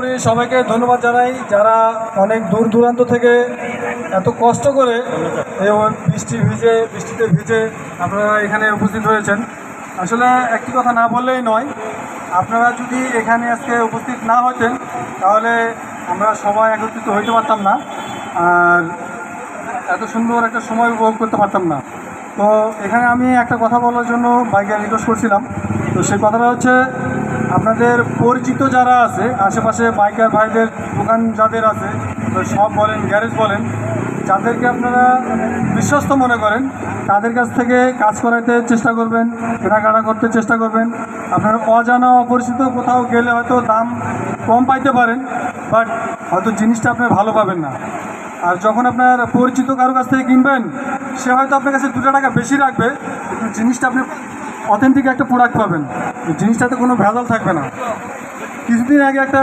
পুরোপুরি সবাইকে ধন্যবাদ জানাই। যারা অনেক দূর দূরান্ত থেকে এত কষ্ট করে ও বৃষ্টি ভিজে, বৃষ্টিতে ভিজে আপনারা এখানে উপস্থিত হয়েছেন। আসলে একটি কথা না বললেই নয়, আপনারা যদি এখানে আজকে উপস্থিত না হতেন, তাহলে আমরা সবাই একত্রিত হইতে পারতাম না, আর এত সুন্দর একটা সময় উপভোগ করতে পারতাম না। তো এখানে আমি একটা কথা বলার জন্য বাইকে রিকোয়েস্ট করছিলাম। তো সেই কথাটা হচ্ছে আপনাদের পরিচিত যারা আছে, আশেপাশে বাইকার ভাইদের দোকান যাদের আছে সব বলেন গ্যারেজ বলেন, যাদেরকে আপনারা বিশ্বস্ত মনে করেন, তাদের কাছ থেকে কাজ করাইতে চেষ্টা করবেন, কেনাকাটা করতে চেষ্টা করবেন। আপনারা অজানা, অপরিচিত কোথাও গেলে হয়তো দাম কম পাইতে পারেন বাট হয়তো জিনিসটা আপনি ভালো পাবেন না। আর যখন আপনার পরিচিত কারও কাছ থেকে কিনবেন, সে হয়তো আপনার কাছে দুটো টাকা বেশি রাখবে, কিন্তু জিনিসটা আপনি অথেন্টিক একটা প্রোডাক্ট পাবেন। জিনিসটাতে কোনো ভেজাল থাকবে না। কিছুদিন আগে একটা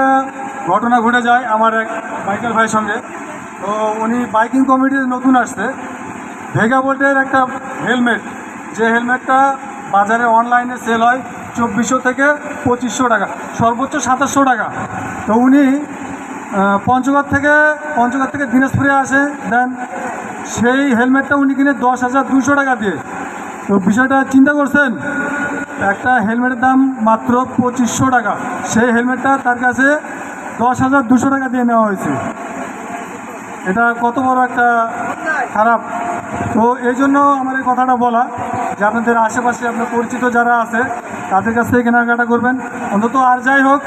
ঘটনা ঘটে যায় আমার এক বাইকার ভাইয়ের সঙ্গে। তো উনি বাইকিং কমিটিতে নতুন আসছে। ভেগা বোল্টের একটা হেলমেট। যে হেলমেটটা বাজারে অনলাইনে সেল হয় চব্বিশশো থেকে পঁচিশশো টাকা, সর্বোচ্চ সাতাশশো টাকা। তো উনি পঞ্চগড় থেকে পঞ্চগড় থেকে দিনাজপুরে আসে, দেন সেই হেলমেটটা উনি কিনে দশ হাজার দুশো টাকা দিয়ে। তো বিষয়টা চিন্তা করছেন? একটা হেলমেটের দাম মাত্র পঁচিশশো টাকা। সেই হেলমেটটা তার কাছে দশ হাজার দুশো টাকা দিয়ে নেওয়া হয়েছে। এটা কত বড় একটা খারাপ। তো এই জন্য আমার এই কথাটা বলা যে আপনাদের আশেপাশে আপনার পরিচিত যারা আছে, তাদের কাছ থেকে কেনাকাটা করবেন। অন্তত আর যাই হোক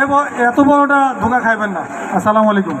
এ এত বড়টা ধোকা খাইবেন না। আসসালামু আলাইকুম।